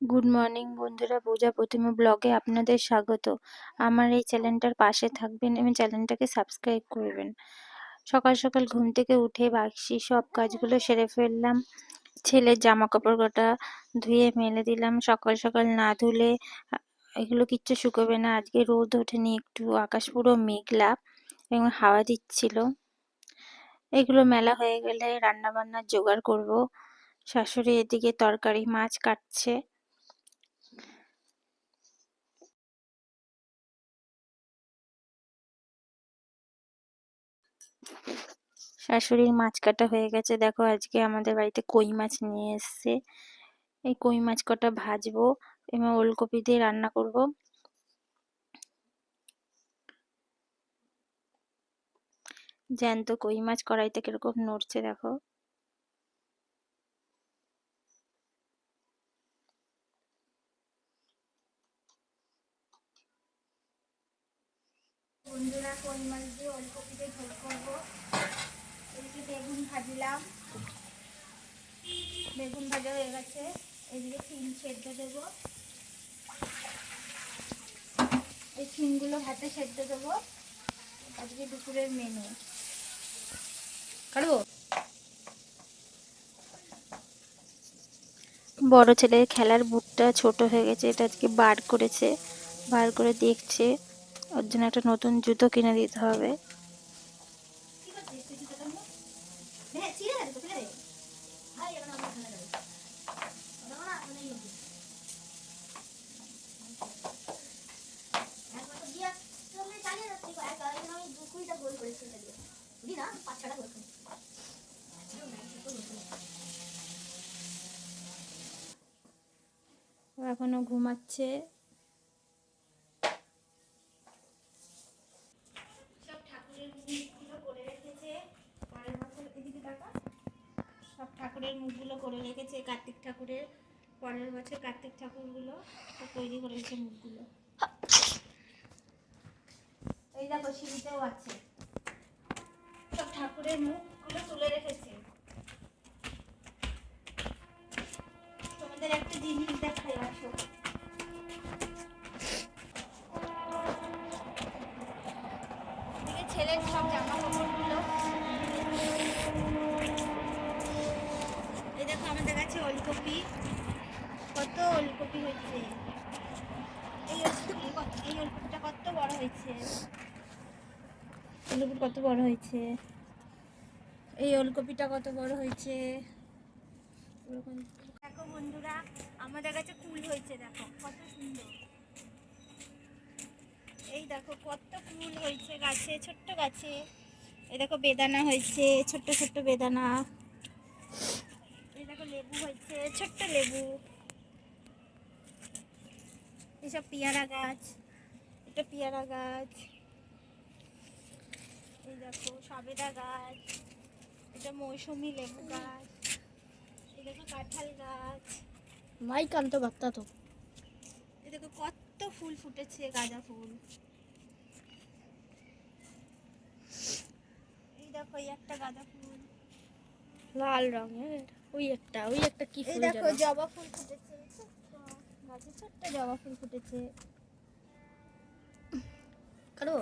Good morning বন্ধুরা, পূজা প্রতিমা ব্লগে আপনাদের স্বাগত। আমার এই চ্যানেলটার পাশে থাকবেন এবং চ্যানেলটাকে সাবস্ক্রাইব করবেন। সকাল সকাল ঘুম থেকে উঠে বাকি সব কাজগুলো সেরে ফেললাম। ছেলের জামা কাপড় কটা ধুয়ে মেলে দিলাম। সকাল সকাল না ধুলে এগুলো কিচ্ছু শুকোবে না। আজকে রোদ ওঠেনি, একটু আকাশ পুরো মেঘলা এবং হাওয়া দিচ্ছিল। এগুলো মেলা হয়ে গেলে রান্না বান্নার জোগাড় করব। শাশুড়ি এদিকে তরকারি, মাছ কাটছে। শাশুড়ির মাছ কাটা হয়ে গেছে। দেখো আজকে আমাদের বাড়িতে কই মাছ নিয়ে এসছে। এই কই মাছ কটা ভাজবো এবং ওলকপি দিয়ে রান্না করব। জ্যান্ত কই মাছ কড়াইতে কীরকম নড়ছে দেখো। বন্ধুরা কই মাছ দিয়ে ওলকপি দিয়ে ঝোল করব। এদিকে বেগুন ভাজলাম। বেগুন ভাজা হয়ে গেছে। এদিকে সেদ্ধ দেবো। এই সেদ্ধ দেবো। আজকে দুপুরের মেনু বড় ছেলের খেলার বুটটা ছোট হয়ে গেছে। এটা আজকে বার করেছে। বার করে দেখছে। ওর জন্য একটা নতুন জুতো কিনে দিতে হবে। এখনও ঘুমাচ্ছে সব ঠাকুরের মুখগুলো করে রেখেছে পরের বছর এদিকে টাকা সব ঠাকুরের মুখগুলো করে রেখেছে কার্তিক ঠাকুরের, পরের বছর কার্তিক ঠাকুরগুলো তৈরি করে রেখেছে মুখগুলো। এই দেখো সিঁড়িতেও আছে। সব ঠাকুরের মুখগুলো তুলে রেখেছে। তোমাদের একটা জিনিস দেখাই আসো। ছেলের সব জামা কাপড়গুলো এই দেখো আমাদের কাছে ওলকপি কত ওলকপি হয়েছে? এই এই ওলকপিটা কত বড় হয়েছে? ওলকপি কত বড় হয়েছে? এই ওলকপিটা কত বড় হয়েছে? দেখো বন্ধুরা, আমাদের কাছে কুল হয়েছে, দেখো, কত সুন্দর। এই দেখো, কত ফুল হয়েছে গাছে, ছোট্ট গাছে। এই দেখো বেদানা হয়েছে, ছোট্ট ছোট্ট বেদানা। লেবু হয়েছে ছোট্ট লেবু। এসব পেয়ারা গাছ এটা পেয়ারা গাছ। এই দেখো সবেদা গাছ এটা মৌসুমি লেবু গাছ এই দেখো কাঁঠাল গাছ। মাইক আনতে পারতা তো। এই দেখো কত ফুল ফুটেছে গাঁদা ফুল। এই দেখো এই একটা গাঁদা ফুল। লাল রঙের ওই একটা ওই একটা কি ফুল দেখো জবা ফুল ফুটেছে গাছে ছোট্ট জবা ফুল ফুটেছে। কাটবো